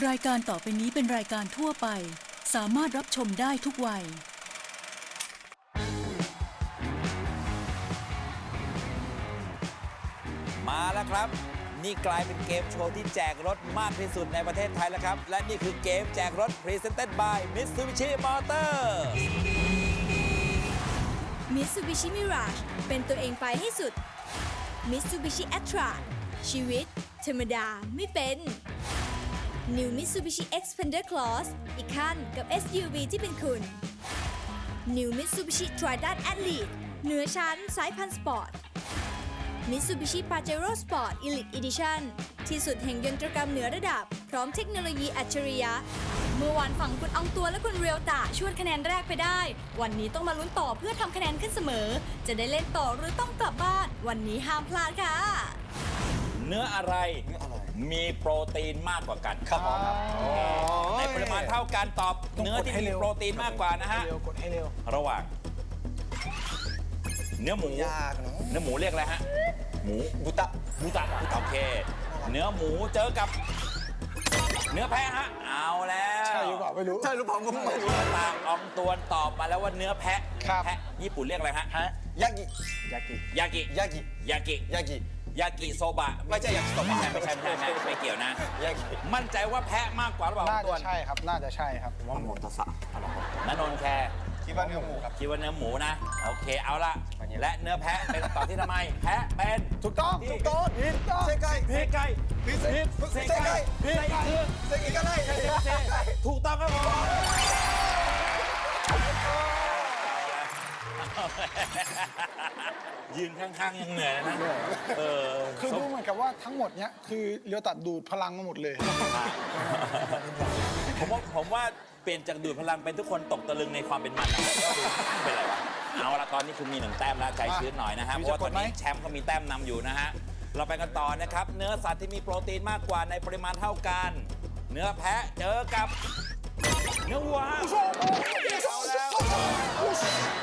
รายการต่อไปนี้เป็นรายการทั่วไป สามารถรับชมได้ทุกวัย มาแล้วครับ นี่กลายเป็นเกมโชว์ที่แจกรถมากที่สุดในประเทศไทยแล้วครับ และนี่คือเกมแจกรถ Presented by Mitsubishi Motors Mitsubishi Mirage เป็นตัวเองไปให้สุด Mitsubishi a t r a ชีวิต ธรรมดาไม่เป็น New Mitsubishi Xpander Cross อีกขั้นกับ SUV ที่เป็นคุณ New Mitsubishi Triton Athlete เหนือชั้นสายพันธุ์สปอร์ต Mitsubishi Pajero Sport Elite Edition ที่สุดแห่งยนตรกรรมเหนือระดับ พร้อมเทคโนโลยีอัจฉริยะ เมื่อวานฝั่งคุณอองตัวและคุณเรียวตะชวดคะแนนแรกไปได้ วันนี้ต้องมาลุ้นต่อเพื่อทำคะแนนขึ้นเสมอ จะได้เล่นต่อหรือต้องกลับบ้าน วันนี้ห้ามพลาดค่ะ เนื้ออะไร มีโปรตีนมากกว่ากันครับในปริมาณเท่ากันตอบเนื้อที่มีโปรตีนมากกว่านะฮะ เร็วกดให้เร็ว ระหว่าง เนื้อหมู ยากเนอะ เนื้อหมูเรียกอะไรฮะ หมูบุตะบุตะโอเค เนื้อหมูเจอกับ เนื้อแพะฮะ เอาแล้วใช่หรือเปล่าไม่รู้ ใช่หรือเปล่าก็ไม่รู้ ตางอองตวนตอบมาแล้วว่าเนื้อแพะ ครับ แพะญี่ปุ่นเรียกอะไรฮะ ยากิ ยากิ ยากิ ยากิ ยากิ ยากิ ยากิโซบะไม่ใช่ยากิโซบะไม่ใช่ไม่ใช่ไม่ใช่ไม่ใช่ไม่เกี่ยวนะ ยากิ มั่นใจว่าแพะมากกว่าหรือเปล่าน่าอองตจะวนใช่ครับ น่าจะใช่ครับ ผมว่าหมดตะสะนนนท์แคร์คิดว่าเนื้อหมูครับ คิดว่าเนื้อหมูนะ โอเคเอาละวันนี้และเนื้อแพะเป็นคำตอบที่ทำไม แพะเป็นถูกต้องถูถูกกต้ต้อองงถูกต้องเซไก่เพไก่พิเศษเซเซไก่ไก่เซไก่คือเซกิกันได้เซถูกต้องครับผม ยืนข้างๆยังเหนื่อยเลยนะเออคือดูเหมือนกับว่าทั้งหมดเนี้ยคือเรียวตัดดูดพลังมาหมดเลย ผมว่าผมว่าเปลี่ยนจากดูดพลังเป็นทุกคนตกตะลึงในความเป็นมันอะก็ดูเป็นไรวะเอาละตอนนี้คุณมีหนึ่งแต้มแล้วใจชื้นหน่อยนะฮะเพมีราะว่าตจะกอดนไหมนี้แชมป์ก็มีแต้มนำอยู่นะฮะเราไปกันต่อนะครับ เนื้อสัตว์ที่มีโปรตีนมากกว่าในปริมาณเท่ากัน เนื้อแพะเจอกับ เนื้อวัวฮะเอาแล้วโอ้โห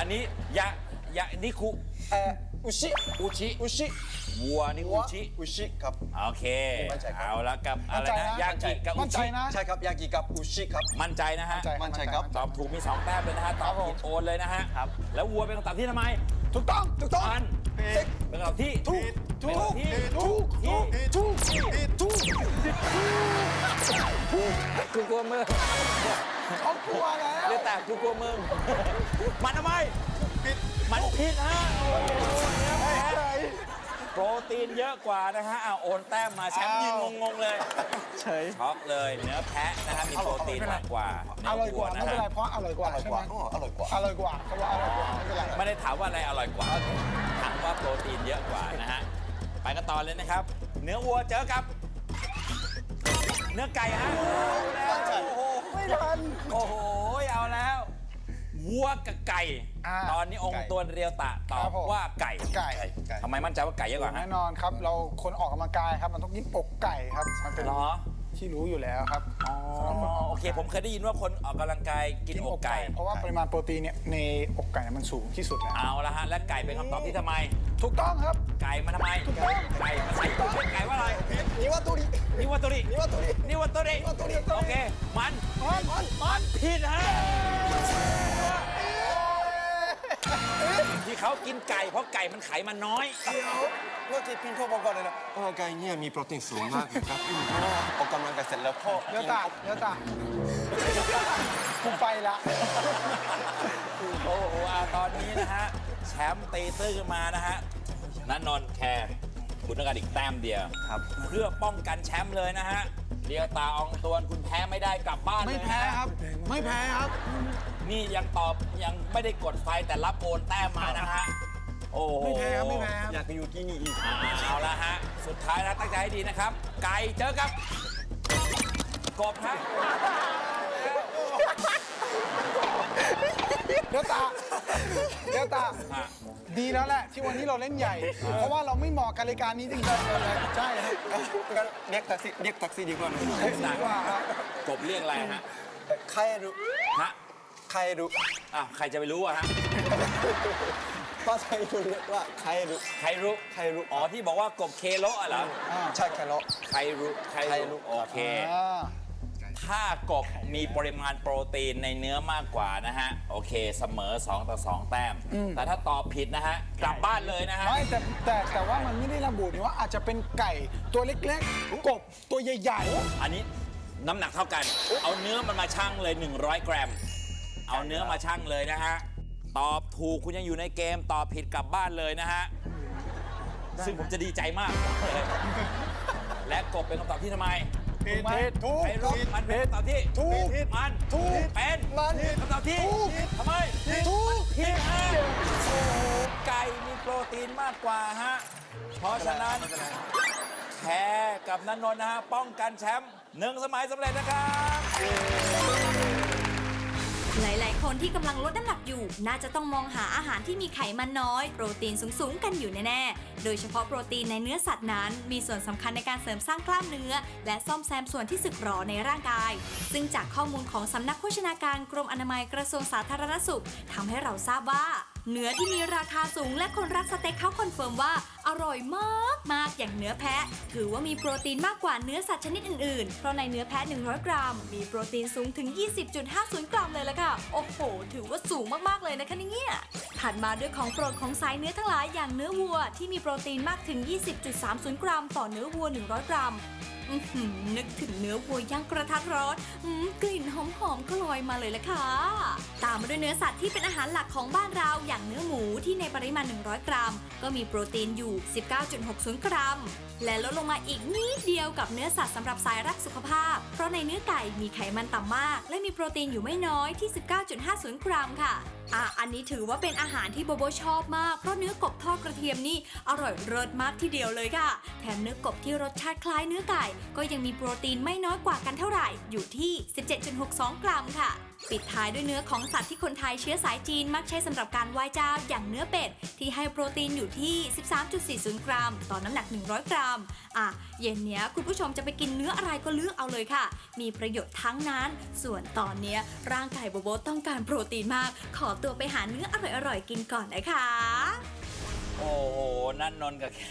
อันนี้ยะยะนี่คุเอ่ออุชิอุชิอุชิวัวนี่อุชิอุชิครับ โอเค มั่นใจครับ เอาละกับอะไรมั่นใจนะนะยากิกับอุมั่นใจชินะ ใช่ครับยากิกับอุชิครับ มั่นใจนะฮะ มั่นใจครับ ตอบถูกมี2แต้มเลยนะฮะ ตอบผิดโอนเลยนะฮะ ครับ แล้ววัวเป็นคำตอบที่ทำไมถูกต้องถูกต้องอันเซ็กเป็นคำตอบที่ถูกเป็นคำตอบที่ถูกที่ถูกถูกกูกลัวมึง เขากลัวแล้ว เรียกแต่กูกลัวมึง มันทำไมมันผิดฮะโอ้โหเนี่ยแพ้โปรตีนเยอะกว่านะฮะเอาโอนแต้มมาแชมป์ยืนงงๆเลยเฉยช็อกเลยเนื้อแพะนะฮะมีโปรตีนมากกว่าอเนื้อร่อยกวัวว่านะไม่เป็นไรฮะเพราะอร่อยกว่าอร่อยใช่กไหมว่าอ๋ออร่อยกว่าอร่อยกว่าเขาว่าอร่อยกว่าไม่เป็นไรไม่ได้ถามว่าอะไรอร่อยกว่าถามว่าโปรตีนเยอะกว่านะฮะไปกันต่อเลยนะครับ เนื้อวัวเจอกับ เนื้อไก่ฮะ ไม่ทัน โอ้โห เอาแล้ววัวกับไก่ อ่าตอนนี้องค์ตัวเรียวตะตอครับบผม ว่าไก่ไก่ไก่ทำไมมั่นใจว่าไก่เยอะกว่าฮะแน่นอนครับ เราคนออกกำลังกายครับ มันต้องกินอกไก่ครับ มันเป็นเหรอ ที่รู้อยู่แล้วครับสำหรับคนอ๋อโอเค ผมเคยได้ยินว่าคนออกกำลังกายกินอกไก่ เพราะว่าปริมาณโปรตีนเนี่ยในอกไก่เนี่ยมันสูงที่สุดแล้วเอาละฮะ และไก่เป็นคำตอบที่ทำไม ถูกต้องครับ ไก่มันทำไม ไก่มันใส่ตุ้เป็นไก่ว่าอะไรนิวาตุรินิวัตโตรินิวาตุรินิวัตโตรินิวัตโตริ โอเค มัน มัน มันมันผิดฮะ ที่เขากินไก่เพราะไก่มันไขมันน้อยเดี๋ยวเมื่อกี้พินโทรบอกก่อนเลยนะโอ้ไก่เนี่ยมีโปรตีนสูงมากนะครับอืมเพราะว่าออกกำลังกายเสร็จแล้วพ่อเดี๋ยวตาเดี๋ยวตาผมไปละโอ้โหอะตอนนี้นะฮะแชมป์ตีตื้อขึ้นมานะฮะนันนนท์แคร์คุณต้องการอีกแต้มเดียวครับ เพื่อป้องกันแชมป์เลยนะฮะเดียวตาอองตวนคุณแพ้ไม่ได้กลับบ้านเลยไม่นะฮะแพ้ครับ ไม่แพ้ครับ นี่ยังตอบยังไม่ได้กดไฟแต่รับโอนแต้มมานะฮะ โอ้โหไม่แพ้ครับไม่แพ้ครับ อยากไปอยู่ที่นี่อีก เอาละฮะ สุดท้ายนะตั้งใจให้ดีนะครับ ไก่เจอกับ กบฮะเดี๋ยวตาเดี๋ยวตาอะดีแล้วแหละ ที่วันนี้เราเล่นใหญ่ เพราะว่าเราไม่เหมาะกับรายการนี้จริงๆใช่ครับงั้นเรียกแท็กซี่เรียกแท็กซี่ดีกว่านะดีกว่าครับ กบเรียกอะไรฮะ ใครรู้ฮะ ใครรู้อ้าวใครจะไปรู้อะฮะ ภาษาญี่ปุ่นเรียกว่าไครุไครุไครุอ๋อที่บอกว่ากบเคโละเหรอ ใช่ไครุไครุไคไครุรุโอเคอ่าถ้ากบมีปริมาณโปรตีนในเนื้อมากกว่านะฮะ โอเค เสมอ 2 ต่อ 2 แต้ม แต่ถ้าตอบผิดนะฮะ กลับบ้านเลยนะฮะ ไม่แต่แต่แต่ว่ามันไม่ได้ระบุนี่ว่าอาจจะเป็นไก่ตัวเล็กๆ กบตัวใหญ่อันนี้น้ำหนักเท่ากัน เอาเนื้อมันมาชั่งเลย 100 กรัม เอาเนื้อมาชั่งเลยนะฮะ ตอบถูกคุณยังอยู่ในเกม ตอบผิดกลับบ้านเลยนะฮะ ซึ่งผมจะดีใจมากเลยและกบเป็นคำตอบที่ทำไมๆผิดผิดถูกไอ้รู้มันเป็นคำตอบที่ถูกมันถูกเป็นมันคำตอบที่ถูกทำไมถูกผิดฮะโอ้โหไก่มีโปรตีนมากกว่าฮะ เพราะฉะนั้นแพ้กับนันนนท์นะฮะ ป้องกันแชมป์หนึ่งสมัยสำเร็จนะครับ หลายๆ คนที่กำลังลดน้ำหนักอยู่ น่าจะต้องมองหาอาหารที่มีไขมันน้อย โปรตีนสูงๆ กันอยู่แน่ๆ โดยเฉพาะโปรตีนในเนื้อสัตว์นั้น มีส่วนสำคัญในการเสริมสร้างกล้ามเนื้อ และซ่อมแซมส่วนที่สึกหรอในร่างกาย ซึ่งจากข้อมูลของสำนักโภชนาการกรมอนามัยกระทรวงสาธารณสุขทำให้เราทราบว่าเนื้อที่มีราคาสูงและคนรักสเต็กเขาคอนเฟิร์มว่า อร่อยมากมากอย่างเนื้อแพะ ถือว่ามีโปรตีนมากกว่าเนื้อสัตว์ชนิดอื่นๆ เพราะในเนื้อแพะ 100 กรัม มีโปรตีนสูงถึง 20.50 กรัมเลยละค่ะ โอ้โหโห ถือว่าสูงมากๆเลยนะคะเนี่ยถัดมาด้วยของโปรดของสายเนื้อทั้งหลายอย่างเนื้อวัว ที่มีโปรตีนมากถึง 20.30 กรัม ต่อเนื้อวัว 100 กรัมนึกถึงเนื้อวัวย่างกระทะร้อนกลิ่นหอมๆก็ลอยมาเลยละค่ะ ตามมาด้วยเนื้อสัตว์ที่เป็นอาหารหลักของบ้านเราอย่างเนื้อหมูที่ในปริมาณ 100 กรัม ก็มีโปรตีนอยู่ 19.60 กรัม และลดลงมาอีกนิดเดียวกับเนื้อสัตว์สำหรับสายรักสุขภาพ เพราะในเนื้อไก่มีไขมันต่ำมาก และมีโปรตีนอยู่ไม่น้อยที่ 19.50 กรัมค่ะอะ อันนี้ถือว่าเป็นอาหารที่โบโบชอบมาก เพราะเนื้อกบทอดกระเทียมนี่อร่อยเลิศมากทีเดียวเลยค่ะ แถมเนื้อกบที่รสชาติคล้ายเนื้อไก่ ก็ยังมีโปรตีนไม่น้อยกว่ากันเท่าไหร่ อยู่ที่ 17.62 กรัมค่ะ ปิดท้ายด้วยเนื้อของสัตว์ที่คนไทยเชื้อสายจีนมักใช้สำหรับการไหว้เจ้าอย่างเนื้อเป็ด ที่ให้โปรตีนอยู่ที่ 13.40 กรัม ต่อน้ำหนัก 100 กรัม อะ เย็นเนี้ยคุณผู้ชมจะไปกินเนื้ออะไรก็เลือกเอาเลยค่ะ มีประโยชน์ทั้งนั้น ส่วนตอนเนี้ยร่างกายโบโบต้องการโปรตีนมาก ขอตัวไปหาเนื้ออร่อยๆกินก่อนนะคะโอ้โห นั่นนนท์กับแค่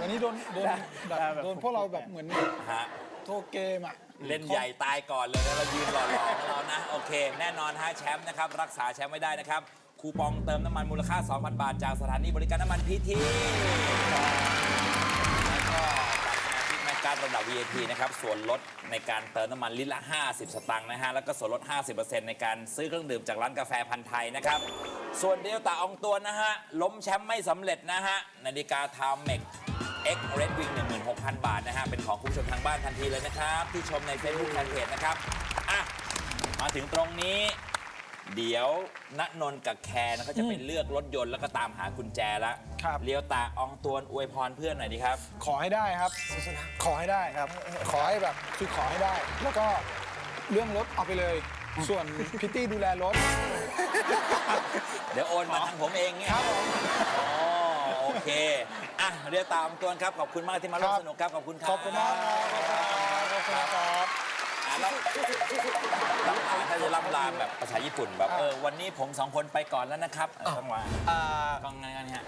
วันนี้โดนโดนแบบโดนพวกเราแบบเหมือนฮะ โทรเกมอะ เล่นใหญ่ตายก่อนเลยแล้วเรายืนหล่อๆของเรานะ โอเค แน่นอนฮะแชมป์นะครับ รักษาแชมป์ไม่ได้นะครับ คูปองเติมน้ำมันมูลค่า 2,000 บาท จากสถานีบริการน้ำมันพีทีแล้วก็จากสมาชิกแมกการระดับ VIP นะครับ ส่วนลดในการเติมน้ำมันลิตรละ 50 สตางค์นะฮะ แล้วก็ส่วนลด 50%ในการซื้อเครื่องดื่มจากร้านกาแฟพันธ์ไทยนะครับ ส่วนเดลตาอองตัวนะฮะ ล้มแชมป์ไม่สำเร็จนะฮะ นาฬิกาทาวเมก X Red Wing 16,000บาท นะฮะเป็นของคุณผู้ชมทางบ้านทันทีเลยนะครับ ที่ชมใน Facebook Fanpage นะครับอะมาถึงตรงนี้ เดี๋ยวณนนท์กับแคนเขาจะไปเลือกรถยนต์แล้วก็ตามหากุญแจแล้วครับ เลี้ยวตาอองตวนอวยพรเพื่อนหน่อยดีครับ ขอให้ได้ครับ ขอให้ได้ครับ ขอให้แบบคือขอให้ได้ แล้วก็เรื่องรถเอาไปเลย ส่วนพิตตี้ดูแลรถ เดี๋ยวโอนมาทางผมเองเนี่ยครับผม อ๋อโอ เค อะ เรียกตามตัวนครับ ขอบคุณมากที่มาร่วมสนุกครับ ขอบคุณครับขอบคุณมากครับขอบคุณครับรับรัถ้าจะรับลาแบบภาษาญี่ปุ่นแบบ เออ วันนี้ผมสองคนไปก่อนแล้วนะครับจังหวะกองงานฮะ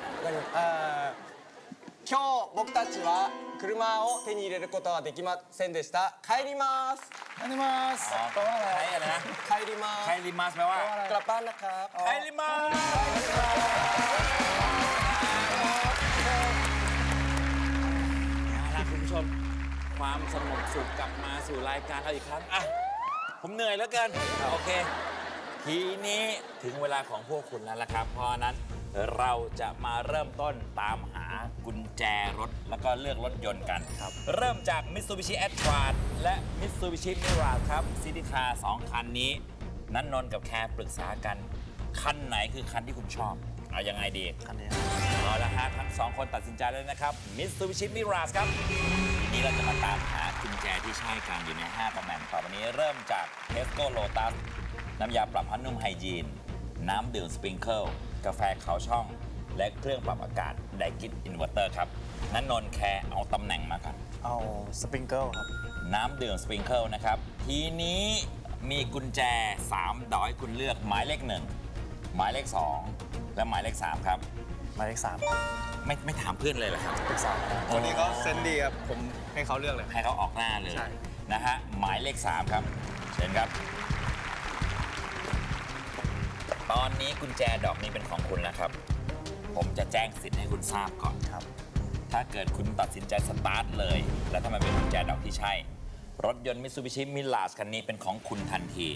今日僕たちは車を手に入れることはできませんでした帰ります帰りますแปลว่าอะไรอะไรนะ帰ります帰りますแปลว่ากลับบ้านนะครับ帰ります ความสงบสุขกลับมาสู่รายการเราอีกครั้งอะผมเหนื่อยแล้วเกินโอเค ทีนี้ถึงเวลาของพวกคุณแล้วล่ะครับ เพราะฉะนั้นเราจะมาเริ่มต้นตามหากุญแจรถ แล้วก็เลือกรถยนต์กันครับ เริ่มจาก Mitsubishi a t r a และ Mitsubishi Mirage ครับซิตี้คาร์สองคันนี้ นันนนท์กับแคร์ปรึกษากัน คันไหนคือคันที่คุณชอบ เอายังไงดี คันนี้เอาละฮะทั้งสองคนตัดสินใจเลยนะครับ Mitsubishi Mirage ครับที นี้เราจะมาตามหากุญแจที่ใช่กันอยู่ใน5ตำแหน่งต่อไปนี้เริ่มจาก Tesco Lotus น้ำยาปรับผ้านุ่มไฮยีน น้ำดื่มสปริงเกิลกาแฟเขาช่อง และเครื่องปรับอากาศไดกิ t อินเวอร์เตอร์ครับนันนนท์แคร์เอาตำแหน่งมาครับเอาสปริงเกิลครับ น้ำดื่มสปริงเกิลนะครับ ทีนี้มีกุญแจ3ดอกให้คุณเลือกหมายเลข 1 หมายเลข 2 และหมายเลขสามครับ หมายเลขสามไม่ไม่ถามเพื่อนเลยเหรอครับ ปรึกษากันคนนี้เขาเซนส์ดีครับ ผมให้เขาเลือกเลย ให้เขาออกหน้าเลยใช่ นะฮะหมายเลขสามครับเชิญครับ ตอนนี้กุญแจดอกนี้เป็นของคุณแล้วครับ ผมจะแจ้งสิทธิ์ให้คุณทราบก่อนครับ ถ้าเกิดคุณตัดสินใจสตาร์ทเลย แล้วถ้ามันเป็นกุญแจดอกที่ใช่ รถยนต์มิ t ซูบิชิมิลาสคันนี้เป็นของคุณทันที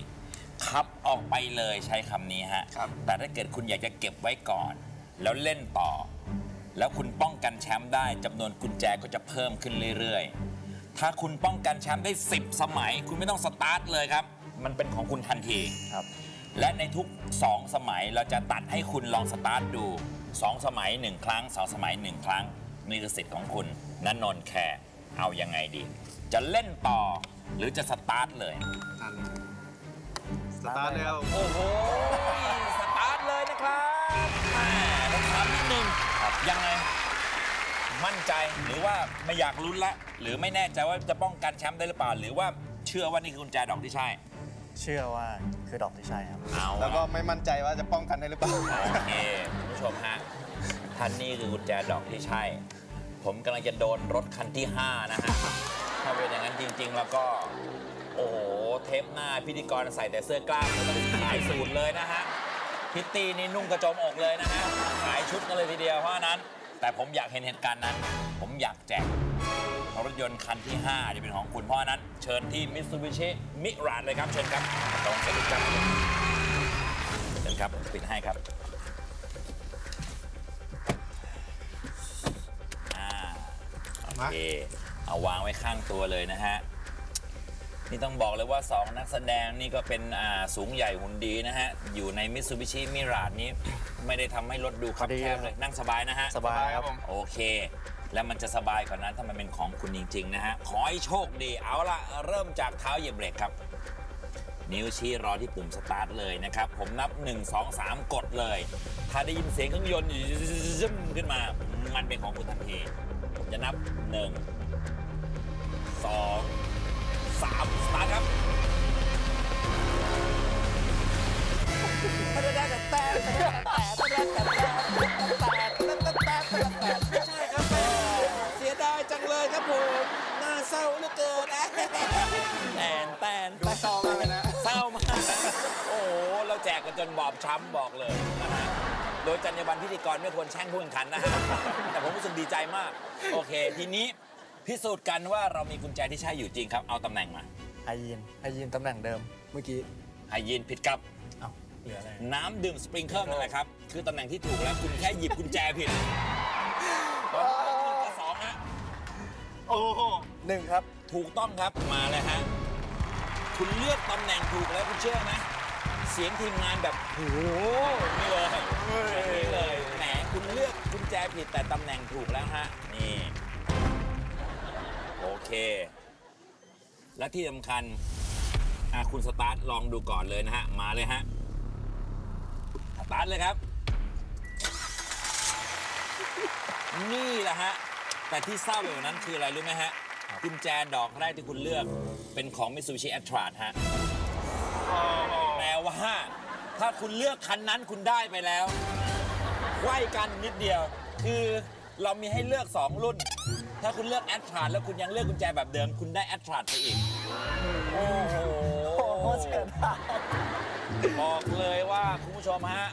ขับออกไปเลยใช้คำนี้ฮะ ครับ แต่ถ้าเกิดคุณอยากจะเก็บไว้ก่อน แล้วเล่นต่อ แล้วคุณป้องกันแชมป์ได้จำนวนกุญแจก็จะเพิ่มขึ้นเรื่อยๆ ถ้าคุณป้องกันแชมป์ได้ 10 สมัย คุณไม่ต้องสตาร์ทเลยครับ มันเป็นของคุณทันทีครับ และในทุก 2 สมัยเราจะตัดให้คุณลองสตาร์ทดู 2 สมัย 1 ครั้ง 2 สมัย 1 ครั้งนี่คือสิทธิ์ของคุณนันนนท์แคร์เอายังไงดี จะเล่นต่อหรือจะสตาร์ทเลย สตาร์ทแล้ว โอ้โห ยังไง มั่นใจหรือว่าไม่อยากลุ้นละ หรือไม่แน่ใจว่าจะป้องกันแชมป์ได้หรือเปล่า หรือว่าเชื่อว่านี่คือกุญแจดอกที่ใช่ เชื่อว่าคือดอกที่ใช่ครับ เอาแล้วก็ไม่มั่นใจว่าจะป้องกันได้หรือเปล่า โอเคคุณผู้ชมฮะท่านนี่คือกุญแจดอกที่ใช่ ผมกำลังจะโดนรถคันที่ 5 นะฮะ ถ้าเป็นอย่างนั้นจริง ๆ แล้วก็ โอ้โห เทปหน้าพิธีกรใส่แต่เสื้อกล้ามเลยต้องขายสูตรเลยนะฮะ พิตตี้นี่นุ่งกระโจมอกเลยนะฮะขาย ชุดกันเลยทีเดียวเพราะฉะนั้น แต่ผมอยากเห็นเหตุการณ์นั้น ผมอยากแจกรถยนต์คันที่ 5 จะเป็นของคุณเพราะฉะนั้น เชิญที่มิตซูบิชิมิราดเลยครับ เชิญครับตรงสวัสดีครับเชิญครับปิดให้ครับอ่าโอเคเอาวางไว้ข้างตัวเลยนะฮะ นี่ต้องบอกเลยว่า 2 นักแสดงนี่ก็เป็นอ่าสูงใหญ่หุ่นดีนะฮะ อยู่ในมิ t ซูบิชิมิราดนี้ ไม่ได้ทำให้รถดูคับพอดีแคบเลย นั่งสบายนะฮะ สบายครับ โอเค แล้วมันจะสบายกว่านั้นถ้ามันเป็นของคุณจริง ๆ นะฮะ ขอให้โชคดีเอาละเริ่มจากเท้าเหยียบเบรกครับ นิ้วชี้รอที่ปุ่มสตาร์ทเลยนะครับ ผมนับ 1 2 3 กดเลย ถ้าได้ยินเสียงเครื่องยนต์ซึมขึ้นมา มันเป็นของคุณทันทีผมจะนับ 1 2 3สตาร์ทครับไม่ใช่ครับแม่เสียดายจังเลยครับผมน่าเศร้าเหลือเกินแอนแอนแตนดูเศร้ามากเลยนะ เศร้ามากโอ้โหเราแจกกันจนบอบช้ำบอกเลยนะฮะโดยจรรยาบรรณพิธีกรไม่ควรแช่งผู้แข่งขันนะฮะแต่ผมรู้สึกดีใจมาก โอเค ทีนี้ พิสูจน์กันว่าเรามีกุญแจที่ใช่อยู่จริงครับ เอาตำแหน่งมาไฮยีนไฮยีนตำแหน่งเดิมเมื่อกี้ให้ยินผิดครับเอ้าเหลืออะไรน้ำดื่มสปริงเกิลนั่นแหละครับ คือตำแหน่งที่ถูกแล้วคุณแค่หยิบกุญแจผิดตอนนี้คุณก็สองฮะโอ้โหหนึ่งครับถูกต้องครับมาเลยฮะคุณเลือกตำแหน่งถูกแล้วคุณเชื่อไหมเสียงทีมงานแบบโอ้โหนี่เลยนี่เลยแหมคุณเลือกกุญแจผิดแต่ตำแหน่งถูกแล้วฮะนี่ โอเค และที่สำคัญอะคุณสตาร์ทลองดูก่อนเลยนะฮะ มาเลยฮะ สตาร์ทเลยครับ นี่แหละฮะ แต่ที่เศร้าไปกว่านั้นคืออะไรรู้ไหมฮะ กุญแจดอกแรกที่คุณเลือกเป็นของ Mitsubishi a t t r a ฮะแปลว่า ถ้าคุณเลือกคันนั้นคุณได้ไปแล้วไขว้กันนิดเดียว คือ เรามีให้เลือก 2 รุ่น ถ้าคุณเลือก a t t r a แล้วคุณยังเลือกกุญแจแบบเดิม คุณได้ a t t r a ไปอีก โอ้โหบอกเลยว่าคุณผู้ชมฮะ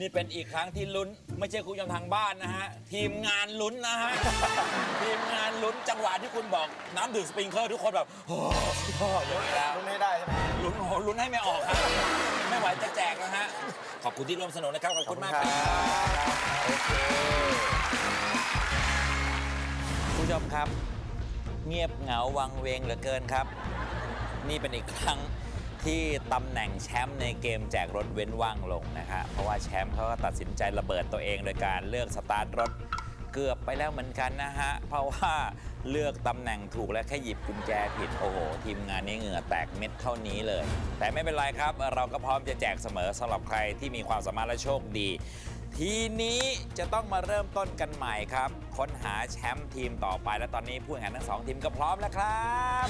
นี่เป็นอีกครั้งที่ลุ้น ไม่ใช่คุณผู้ชมทางบ้านนะฮะ ทีมงานลุ้นนะฮะ ทีมงานลุ้นจังหวะที่คุณบอกน้ำดื่มสปริงเกอร์ทุกคนแบบโอ้โหลุ้นแล้วรุ่นนี้ได้ใช่ไหมลุ้นโอ้โหลุ้นให้ไม่ออกครับ ไม่ไหวจะแจกนะฮะ ขอบคุณที่ร่วมสนุกนะครับ ขอบคุณมากครับ โอเคคุณ ผู้ชมครับ เงียบเหงาวังเวงเหลือเกินครับ นี่เป็นอีกครั้งที่ตำแหน่งแชมป์ในเกมแจกรถเว้นว่างลงนะครับเพราะว่าแชมป์เขาก็ตัดสินใจระเบิดตัวเองโดยการเลือกสตาร์ทรถเกือบไปแล้วเหมือนกันนะฮะ เพราะว่าเลือกตำแหน่งถูกและแค่หยิบกุญแจผิด โอ้โห ทีมงานนี้เหงื่อแตกเม็ดเท่านี้เลย แต่ไม่เป็นไรครับ เราก็พร้อมจะแจกเสมอสำหรับใครที่มีความสามารถและโชคดี ทีนี้จะต้องมาเริ่มต้นกันใหม่ครับ ค้นหาแชมป์ทีมต่อไปและตอนนี้ผู้แข่งขันทั้งสองทีมก็พร้อมแล้วครับ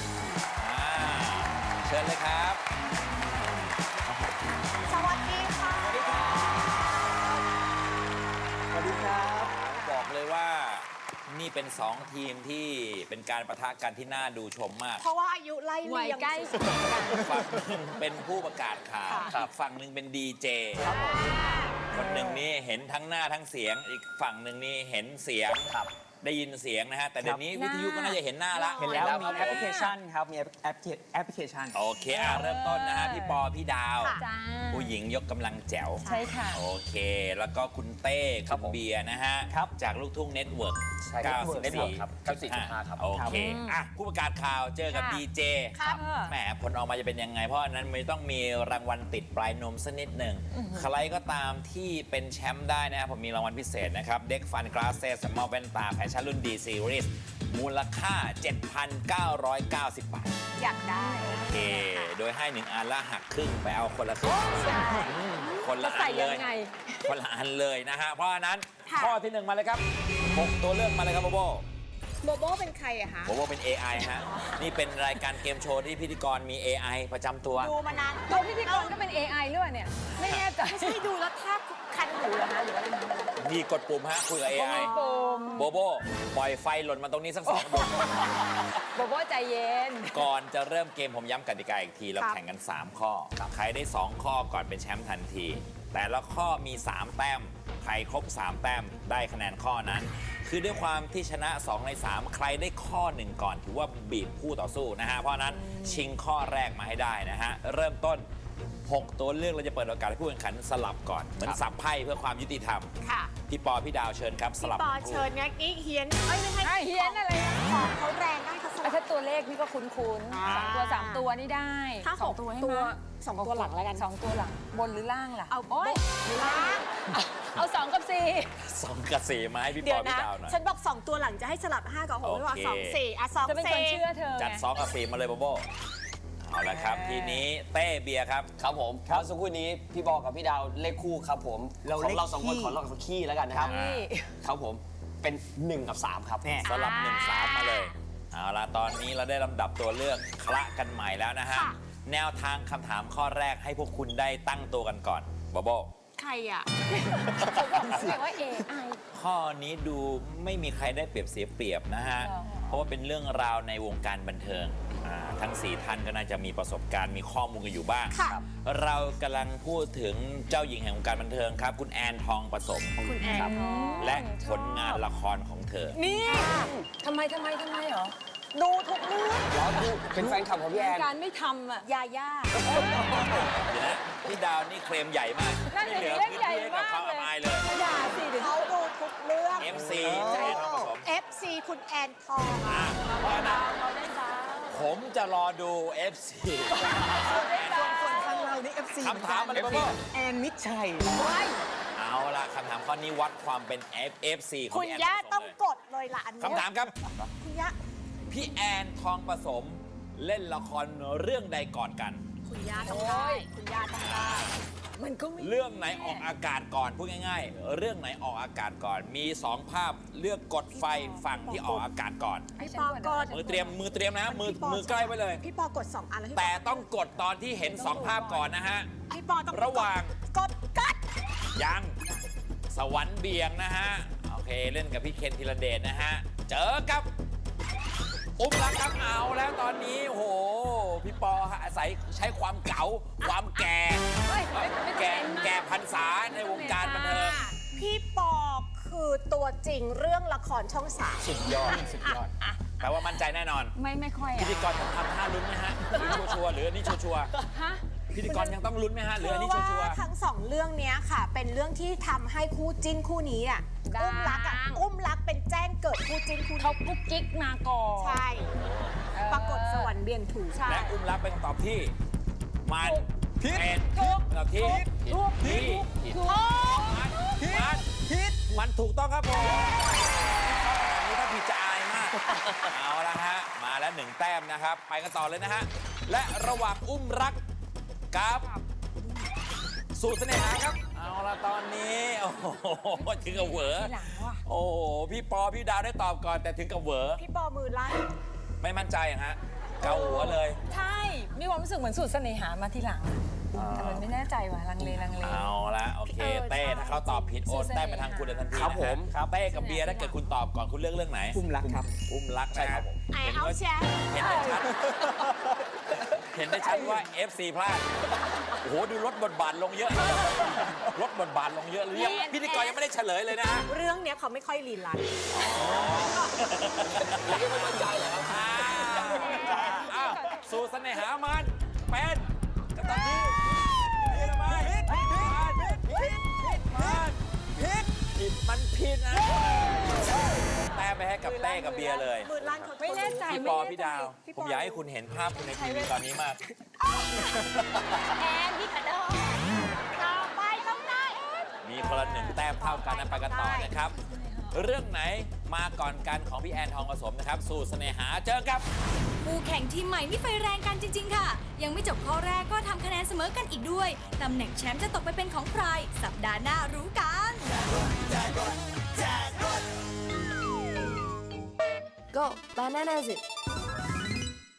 เชิญเลยครับ สวัสดีค่ะ สวัสดีครับบอกเลยว่านี่เป็น 2 ทีมที่เป็นการประทะกันที่น่าดูชมมาก เพราะว่าอายุไล่วัเลียยงใกล้สุด ฝั่งนึงเป็นผู้ประกาศข่าวฝั่งหนึ่งเป็นดีเจ คนหนึ่งนี่เห็นทั้งหน้าทั้งเสียง อีกฝั่งหนึ่งนี่เห็นเสียงครับ ได้ยินเสียงนะฮะ แต่เดี๋ยวนี้วิทยุก็น่าจะเห็นหน้าละเห็นแล้วมีแอปพลิเคชันครับ มีแอปแอปพลิเคชัน โอเคอะเริ่มต้นนะฮะ พี่ปอ พี่ดาวจ้าผู้หญิงยกกำลังแจ๋ว ใช่ค่ะ โอเค แล้วก็คุณเต้ครัคุบณผมเบียร์นะฮะครับจากลูกทุ่งเน็ตเวิร์กใช่ครับ Network ครับ94 94.5ครับ โอเค อะ ผู้ประกาศข่าวเจอกับดีเจครับแหมผลออกมาจะเป็นยังไง เพราะอันนั้นไม่ต้องมีรางวัลติดปลายนมสักนิดหนึ่งใครก็ตามที่เป็นแชมป์ได้นะครับผมมีรางวัลพิเศษนะครับเด็กฟันกลาสเซสมอลแว่นตาแฟชั่นรุ่นดีซีรีส์มูลค่า 7,990 บาท อยากได้โอเค โดยให้หนึ่งอันแล้วหักครึ่งไปเอาคนละครึ่งคนละอันเลยคนละอันเลยนะฮะ เพราะฉะนั้น ค่ะ ข้อที่หนึ่งมาเลยครับ 6 ตัวเลือกมาเลยครับโบโบ โบโบเป็นใครอะคะโบโบเป็น AI ฮะ นี่เป็นรายการเกมโชว์ที่พิธีกรมี AI ประจำตัว ดูมานานตัวพิธีกรก็เป็น AI หรือเปล่าเนี่ย ไม่แน่ใจไม่ใช่ดูแล้วแทบคันหูเหรอคะหรือว่าอะไรนะนี่กดปุ่มฮะคุยกับ AI โบโบปล่อยไฟหล่นมาตรงนี้สักสองดวงบอกว่าใจเย็น ก่อนจะเริ่มเกมผมย้ำกติกาอีกที เราแข่งกัน 3 ข้อ ใครได้ 2 ข้อก่อนเป็นแชมป์ทันที แต่ละข้อมี 3 แต้ม ใครครบ 3 แต้มได้คะแนนข้อนั้น คือด้วยความที่ชนะ 2 ใน 3 ใครได้ข้อ1ก่อน ถือว่าบีบคู่ต่อสู้นะฮะ เพราะฉะนั้นชิงข้อแรกมาให้ได้นะฮะ เริ่มต้น 6 ตัวเลือกเราจะเปิดโอกาสให้ผู้แข่งขันสลับก่อน เหมือนสับไพ่เพื่อความยุติธรรม ค่ะพี่ปอพี่ดาวเชิญครับสลับปอทั้งคู่เชิญงั้นอีเฮียนเอ้ยไม่ใช่ไอ้เฮียนอะไรนะของเขาแรงได้ เขาสไอ้ลับถ้าตัวเลขนี่ก็คุ้นอ่าๆสองตัวสามตัวนี่ได้ถ้าสองหกตัวให้ตัวมาสองตัวหลังแล้วกันสองตัวหลังบนหรือล่างล่ะเอาโอ้ยล้างเอาสองกับสี่สองกับสี่มาให้พี่ปเดี๋ยอวพี่นะ ดาวหน่อยฉันบอก2ตัวหลังจะให้สลับ5กับ6โอหรือว่าเคสองสี่อะสองจะเป็นคนสี่เชื่อเธอจัดไงสองกับสี่มาเลยโบโบเอาละครับ ทีนี้เต้เบียร์ครับ ครับผมเมื่อสักครู่นี้พี่บอกกับพี่ดาวเลขคู่ครับผมเราของเราเลขสองคนขี้ ขอเราขี้แล้วกันนะครับ นี่ ครับผมเป็น 1 กับ 3 ครับ สลับหนึ่งสามมาเลย เอาละตอนนี้เราได้ลำดับตัวเลือกคละกันใหม่แล้วนะฮะ ค่ะ แนวทางคำถามข้อแรกให้พวกคุณได้ตั้งตัวกันก่อนโบโบใครอะเขาบอกว่า AI ข้อนี้ดูไม่มีใครได้เปรียบเสียเปรียบนะฮะ อ๋อ เพราะว่าเป็นเรื่องราวในวงการบันเทิง อ่าทั้งสี่ท่านก็น่าจะมีประสบการณ์มีข้อมูลกันอยู่บ้างค่ะเรากำลังพูดถึงเจ้าหญิงแห่งวงการบันเทิงครับ คุณแอนทองผสมคุณแอนครับและผลงานละครของเธอ นี่ทำไมทำไมทำไมเหรอ ดูทุกเรื่องแล้วเป็นแฟนคลับของพี่แอน การไม่ทำอะ ยาย่า เดี๋ยวนะพี่ดาวนี่เคลมใหญ่มากนั่นไม่เหลือเรื่องพื้นใหญ่ที่ให้กับมากความเลอับอายยเลย อย่าสิเดี๋ยวเขาดูทุกเรื่อง MC แอนทองผสม FC คุณแอนทองอะเพราะฉะนั้น เราได้บ้าง ผมจะรอดู FC ทางเรานี่ FC คำถามมาเลยโบโบแอนมิดชัย เอาล่ะคำถามข้อนี้วัดความเป็น FC ของคุณพี่แอนย่าทต้อองงผสมเลยกดเลยล่ะอันเนี้ยคำถามครับ คุณย่าพี่แอนทองผสมเล่นละครเรื่องใดก่อนกัน คุณย่าต้องได้ คุณย่าต้องได้ มันก็ไม่เรื่องไหนออกอากาศก่อนพูดง่าย ๆ เรื่องไหนออกอากาศก่อน มีสองภาพเลือกกดไฟฝั่งที่ออกอากาศก่อนให้พี่ฉัปนอก่อนกดมือเตรียมมือเตรียมนะมือพี่ปมือใกล้ไว้เลย พี่ปอกด2อันแล้วพี่ปแต่ต้องกดตอนที่เห็นสองภาพก่อนนะฮะ พี่ปอต้องระหว่าง กดกดยัง สวรรค์เบียงนะฮะ โอเคเล่นกับพี่เคนธีรเดชนะฮะ เจอกับ อุ้มรักครับเอาแล้วตอนนี้โอ้โห พี่ปอฮะอาศัยใช้ความเก๋าความแก่ เฮ้ยไม่ไม่แก่ต้องเน้นมาก แก่พันษาในวงการบันเทิงพี่ปอคือตัวจริงเรื่องละครช่องสาม สุดยอดสุดยอดแปลว่ามั่นใจแน่นอน ไม่ไม่ค่อยพิอะธีกรต้องทำท่าลุ้นไหมฮะหรือชัวร์ๆหรืออันนี้ชัวร์ฮะ ๆพิธีกรยังต้องลุ้นไหมฮะหรือคือันอนี้ว่าชัวร์ทั้งสองเรื่องเนี้ยค่ะ เป็นเรื่องที่ทำให้คู่จิ้นคู่นี้อะดังอุ้มรักอะอุ้มรัก เป็นแจ้งเกิดคู่จิ้นคู่นี้เขากุ๊กกิ๊กมาก่อนใช่ ปรากฏสวรรค์เบี่ยงถูกใช่ๆและอุ้มรับเป็นคำตอบที่ มันผิดเป็นถูก คำตอบที่ถูกที่ถูกมันมันมันถูกต้องครับผมอันนี้ถ้าผิดจะอายมาก เอาละฮะ มาแล้วหนึ่งแต้มนะครับ ไปกันต่อเลยนะฮะ และระหว่างอุ้มรักกับ สูตรเสน่หาครับเอาละตอนนี้ โอ้โหถึงกับเหวอทีหลังว่ะ โอ้โหพี่ปอพี่ดาวได้ตอบก่อนแต่ถึงกับเหวอพี่ปอมือลั่นไม่มั่นใจอะฮะเกาหัวเลย ใช่ มีความรู้สึกเหมือนสูตรเสน่หามาทีหลังแต่มันไม่แน่ใจว่ะ ลังเลลังเล เอาละโอเค เออเต้ใช่ ถ้าเขาตอบผิดโอนสู้เสน่ห์แต้มไปทางคุณเลยทันทีครับนะฮะผมเต้กับเบียร์ถ้าเกิดคุณตอบก่อนคุณเลือกเรื่องไหนอุ้มรักครับ อุ้มรักใช่นะครับผมไอเห็นเอาว่าแชร์เห็นได้ชัดเห็นได้ชัดว่า FC พลาด โอ้โห ดูลดบทบาทลงเยอะเลยลดบทบาทลงเยอะเลยยังพิธีกรยังไม่ได้เฉลยเลยนะฮะเรื่องเนี้ยเขาไม่ค่อยลีลันอ้าวสู่เสน่หามันเป็นกับตันที ให้กับเต้กับเบียร์เลยมือลั่นเขาไม่แน่ใจพี่ไม่ปอแน่ใจพี่ดาว พี่ผมอยากให้คุณเห็นภาพคุณในทีวีตอนนี้มาก แอนพี่กระโดดต่อไปต้องได้แอนมีคนละหนึ่งแต้มเท่ากันนะไปกันต่อนะครับ เรื่องไหนมาก่อนกันของพี่แอนทองผสมนะครับ สู่เสน่หาเจอกับ คู่แข่งทีมใหม่นี่ไฟแรงกันจริง ๆ ค่ะ ยังไม่จบข้อแรกก็ทำคะแนนเสมอกันอีกด้วยตำแหน่งแชมป์จะตกไปเป็นของใคร สัปดาห์หน้ารู้กัน Go bananas